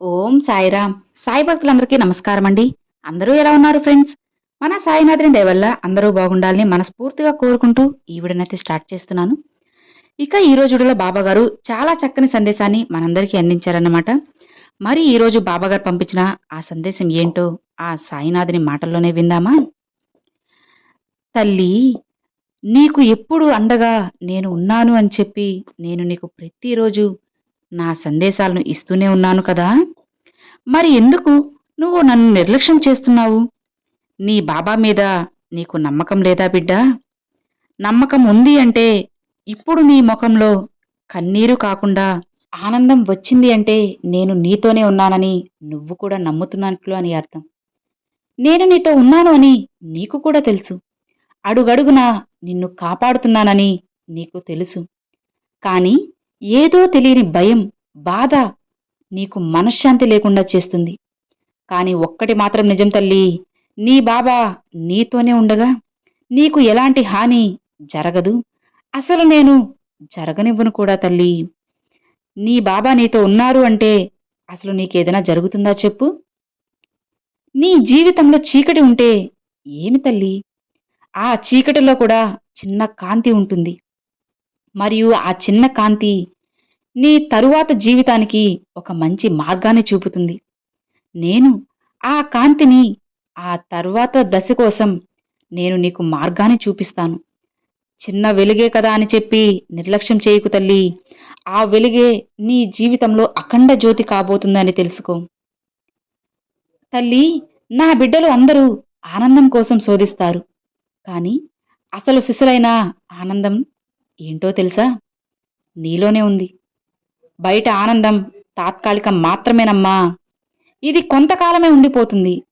ఓం సాయిరామ్. సాయి భక్తులందరికీ నమస్కారం అండి అందరూ ఎలా ఉన్నారు ఫ్రెండ్స్? మన సాయినాథుని దయవల్ల అందరూ బాగుండాలని మనస్ఫూర్తిగా కోరుకుంటూ ఈ విడనైతే స్టార్ట్ చేస్తున్నాను. ఇక ఈ రోజులో బాబాగారు బాబా గారు చాలా చక్కని సందేశాన్ని మనందరికీ అందించారన్నమాట. మరి ఈరోజు బాబాగారు పంపించిన ఆ సందేశం ఏంటో ఆ సాయినాథుని మాటల్లోనే విందామా? తల్లి నీకు ఎప్పుడు అండగా నేను ఉన్నాను అని చెప్పి నేను నీకు ప్రతిరోజు నా సందేశాలను ఇస్తూనే ఉన్నాను కదా. మరి ఎందుకు నువ్వు నన్ను నిర్లక్ష్యం చేస్తున్నావు? నీ బాబా మీద నీకు నమ్మకం లేదా బిడ్డా? నమ్మకం ఉంది అంటే ఇప్పుడు నీ ముఖంలో కన్నీరు కాకుండా ఆనందం వచ్చింది అంటే నేను నీతోనే ఉన్నానని నువ్వు కూడా నమ్ముతున్నట్లు అని అర్థం. నేను నీతో ఉన్నాను అని నీకు కూడా తెలుసు. అడుగడుగునా నిన్ను కాపాడుతున్నానని నీకు తెలుసు. కానీ ఏదో తెలియని భయం బాధ నీకు మనశ్శాంతి లేకుండా చేస్తుంది. కాని ఒక్కటి మాత్రం నిజం తల్లి నీ బాబా నీతోనే ఉండగా నీకు ఎలాంటి హాని జరగదు. అసలు నేను జరగనివ్వను కూడా తల్లి. నీ బాబా నీతో ఉన్నారు అంటే అసలు నీకేదైనా జరుగుతుందా చెప్పు? నీ జీవితంలో చీకటి ఉంటే ఏమి తల్లి? ఆ చీకటిలో కూడా చిన్న కాంతి ఉంటుంది. మరియు ఆ చిన్న కాంతి నీ తరువాత జీవితానికి ఒక మంచి మార్గాన్ని చూపుతుంది. నేను ఆ కాంతిని ఆ తర్వాత దశ కోసం నేను నీకు మార్గాన్ని చూపిస్తాను. చిన్న వెలుగే కదా అని చెప్పి నిర్లక్ష్యం చేయకు తల్లి. ఆ వెలుగే నీ జీవితంలో అఖండ జ్యోతి కాబోతుందని తెలుసుకో. తల్లి నా బిడ్డలు అందరూ ఆనందం కోసం శోధిస్తారు. కానీ అసలు శిశులైన ఆనందం ఏంటో తెలుసా? నీలోనే ఉంది. బయట ఆనందం తాత్కాలికం మాత్రమేనమ్మా. ఇది కొంతకాలమే ఉండిపోతుంది.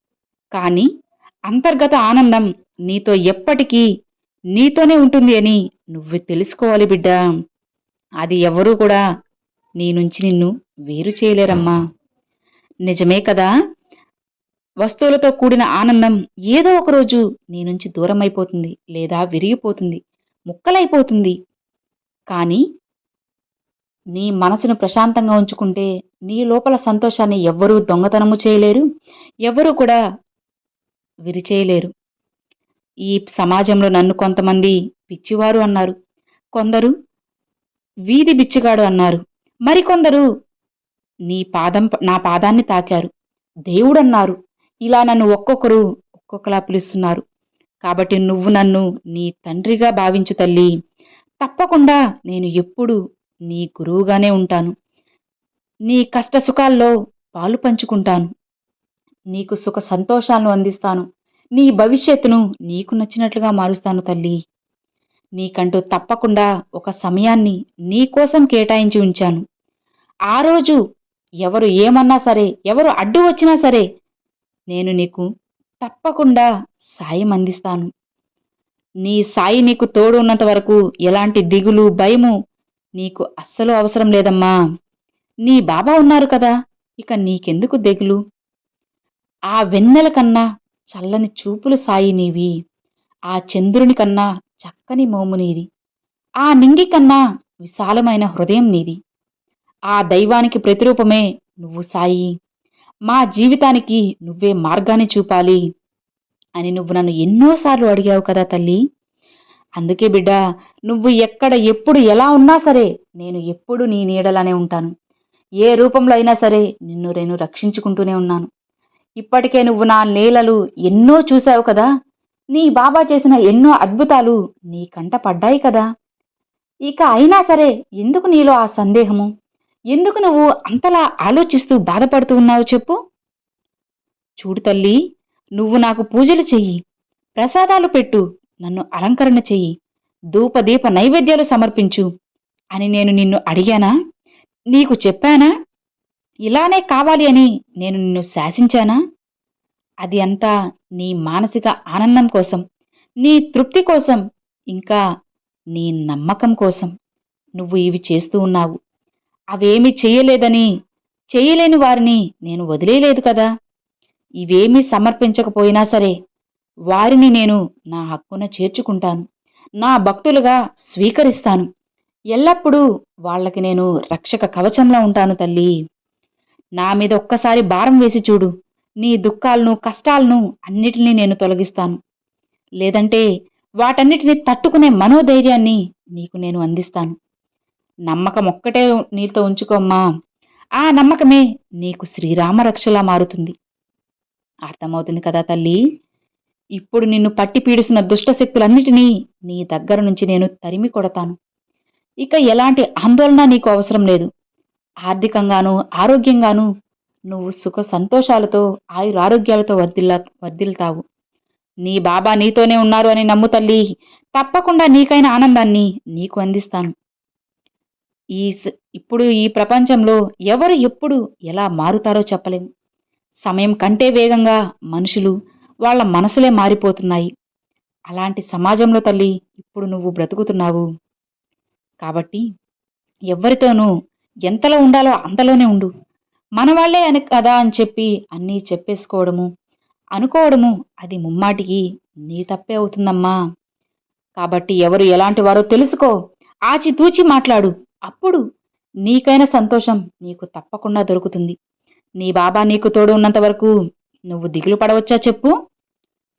కానీ అంతర్గత ఆనందం నీతో ఎప్పటికీ నీతోనే ఉంటుంది అని నువ్వు తెలుసుకోవాలి బిడ్డా. అది ఎవరూ కూడా నీ నుంచి నిన్ను వేరు చేయలేరమ్మా. నిజమే కదా? వస్తువులతో కూడిన ఆనందం ఏదో ఒకరోజు నీ నుంచి దూరం అయిపోతుంది లేదా విరిగిపోతుంది ముక్కలైపోతుంది. కానీ నీ మనసును ప్రశాంతంగా ఉంచుకుంటే నీ లోపల సంతోషాన్ని ఎవ్వరూ దొంగతనము చేయలేరు ఎవ్వరూ కూడా విరిచేయలేరు. ఈ సమాజంలో నన్ను కొంతమంది పిచ్చివారు అన్నారు. కొందరు వీధి బిచ్చిగాడు అన్నారు. మరికొందరు నీ పాదం నా పాదాన్ని తాకారు. దేవుడన్నారు. ఇలా నన్ను ఒక్కొక్కరు ఒక్కొక్కలా పిలుస్తున్నారు. కాబట్టి నువ్వు నన్ను నీ తండ్రిగా భావించు తల్లి. తప్పకుండా నేను ఎప్పుడూ నీ గురువుగానే ఉంటాను. నీ కష్ట సుఖాల్లో పాలు పంచుకుంటాను. నీకు సుఖ సంతోషాలను అందిస్తాను. నీ భవిష్యత్తును నీకు నచ్చినట్లుగా మారుస్తాను తల్లి. నీకంటూ తప్పకుండా ఒక సమయాన్ని నీకోసం కేటాయించి ఉంచాను. ఆ రోజు ఎవరు ఏమన్నా సరే ఎవరు అడ్డు వచ్చినా సరే నేను నీకు తప్పకుండా సాయం అందిస్తాను. నీ సాయి నీకు తోడు ఉన్నంత వరకు ఎలాంటి దిగులు భయము నీకు అస్సలు అవసరం లేదమ్మా. నీ బాబా ఉన్నారు కదా ఇక నీకెందుకు దిగులు? ఆ వెన్నెల కన్నా చల్లని చూపులు సాయి నీవి. ఆ చంద్రుని కన్నా చక్కని మోము నీది. ఆ నింగి కన్నా విశాలమైన హృదయం నీది. ఆ దైవానికి ప్రతిరూపమే నువ్వు సాయి. మా జీవితానికి నువ్వే మార్గాన్ని చూపాలి. అని నువ్వు నన్ను ఎన్నోసార్లు అడిగావు కదా తల్లి. అందుకే బిడ్డ నువ్వు ఎక్కడ ఎప్పుడు ఎలా ఉన్నా సరే నేను ఎప్పుడు నీ నీడలానే ఉంటాను. ఏ రూపంలో అయినా సరే నిన్ను నేను రక్షించుకుంటూనే ఉన్నాను. ఇప్పటికే నువ్వు నా నేలలు ఎన్నో చూశావు కదా. నీ బాబా చేసిన ఎన్నో అద్భుతాలు నీ కంట పడ్డాయి కదా. ఇక అయినా సరే ఎందుకు నీలో ఆ సందేహము? ఎందుకు నువ్వు అంతలా ఆలోచిస్తూ బాధపడుతూ ఉన్నావు చెప్పు. చూడు తల్లి నువ్వు నాకు పూజలు చెయ్యి ప్రసాదాలు పెట్టు నన్ను అలంకరణ చెయ్యి ధూపదీప నైవేద్యాలు సమర్పించు అని నేను నిన్ను అడిగానా? నీకు చెప్పానా? ఇలానే కావాలి అని నేను నిన్ను శాసించానా? అది అంతా నీ మానసిక ఆనందం కోసం నీ తృప్తి కోసం ఇంకా నీ నమ్మకం కోసం నువ్వు ఇవి చేస్తూ ఉన్నావు. అవేమీ చెయ్యలేదని చేయలేని వారిని నేను వదిలేయలేదు కదా? ఇవేమీ సమర్పించకపోయినా సరే వారిని నేను నా హక్కున చేర్చుకుంటాను. నా భక్తులుగా స్వీకరిస్తాను. ఎల్లప్పుడూ వాళ్ళకి నేను రక్షక కవచంలా ఉంటాను తల్లి. నా మీద ఒక్కసారి భారం వేసి చూడు. నీ దుఃఖాలను కష్టాలను అన్నిటినీ నేను తొలగిస్తాను. లేదంటే వాటన్నిటిని తట్టుకునే మనోధైర్యాన్ని నీకు నేను అందిస్తాను. నమ్మకం ఒక్కటే నీతో ఉంచుకోమ్మా ఆ నమ్మకమే నీకు శ్రీరామ రక్షలా మారుతుంది. అర్థమవుతుంది కదా తల్లి? ఇప్పుడు నిన్ను పట్టి పీడిస్తున్న దుష్టశక్తులన్నిటినీ నీ దగ్గర నుంచి నేను తరిమి కొడతాను. ఇక ఎలాంటి ఆందోళన నీకు అవసరం లేదు. ఆర్థికంగాను ఆరోగ్యంగాను నువ్వు సుఖ సంతోషాలతో ఆయురారోగ్యాలతో వర్దిల్లా వర్దిల్తావు నీ బాబా నీతోనే ఉన్నారు అని నమ్ము తల్లి. తప్పకుండా నీకైన ఆనందాన్ని నీకు అందిస్తాను. ఈ స- ఇప్పుడు ఈ ప్రపంచంలో ఎవరు ఎప్పుడు ఎలా మారుతారో చెప్పలేము సమయం కంటే వేగంగా మనుషులు వాళ్ళ మనసులే మారిపోతున్నాయి. అలాంటి సమాజంలో తల్లి ఇప్పుడు నువ్వు బ్రతుకుతున్నావు. కాబట్టి ఎవరితోనూ ఎంతలో ఉండాలో అంతలోనే ఉండు. మన వాళ్ళే అని కదా అని చెప్పి అన్నీ చెప్పేసుకోవడము అనుకోవడము అది ముమ్మాటికి నీ తప్పే అవుతుందమ్మా. కాబట్టి ఎవరు ఎలాంటి వారో తెలుసుకో ఆచితూచి మాట్లాడు. అప్పుడు నీకైన సంతోషం నీకు తప్పకుండా దొరుకుతుంది. నీ బాబా నీకు తోడు ఉన్నంత వరకు నువ్వు దిగులు పడవచ్చా చెప్పు?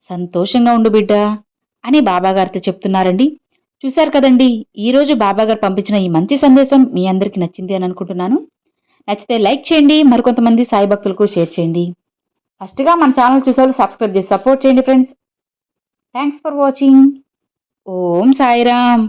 సంతోషంగా ఉండు బిడ్డ అని బాబాగారితో చెప్తున్నారండి. చూశారు కదండి ఈరోజు బాబాగారు పంపించిన ఈ మంచి సందేశం మీ అందరికీ నచ్చింది అని అనుకుంటున్నాను. నచ్చితే లైక్ చేయండి మరికొంతమంది సాయి భక్తులకు షేర్ చేయండి. ఫస్ట్గా మన ఛానల్ చూసేవాళ్ళు సబ్స్క్రైబ్ చేసి సపోర్ట్ చేయండి friends. Thanks for watching. Om Sairam.